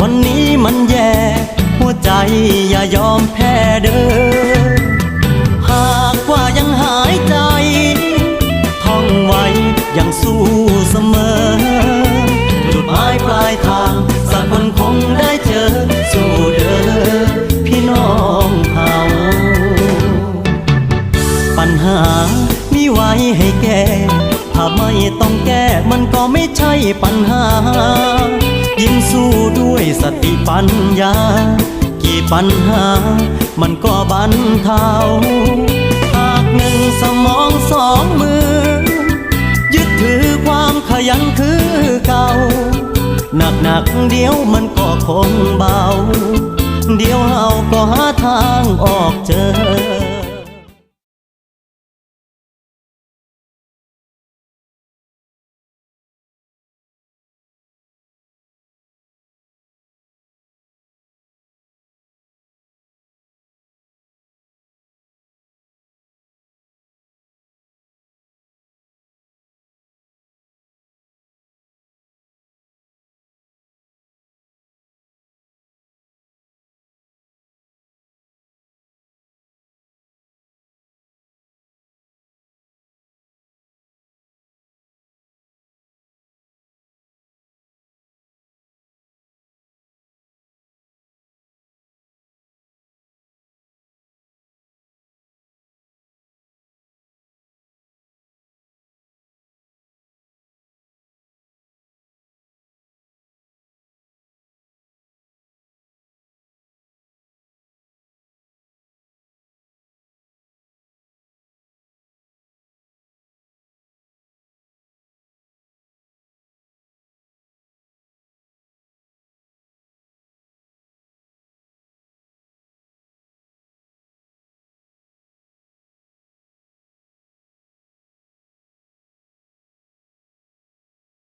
วันนี้มันแย่ หัวใจอย่ายอมแพ้เด้อ หากว่ายังหายใจ ท่องไว้ยังสู้เสมอ จุดหมายปลายทางสักวันคงได้เจอ สู้เด้อพี่น้องเฮาปัญหามีไว้ให้แก้ ถ้าไม่ต้องแก้มันก็ไม่ใช่ปัญหา ยิ้มสู้ด้วยสติปัญญา กี่ปัญหา มันก็บรรเทาหากหนึ่งสมองสองมือ ยึดถือความขยันคือเก่า หนักหนักๆเดียวมันก็คงเบา เดียวเราก็หาทางออกเจอ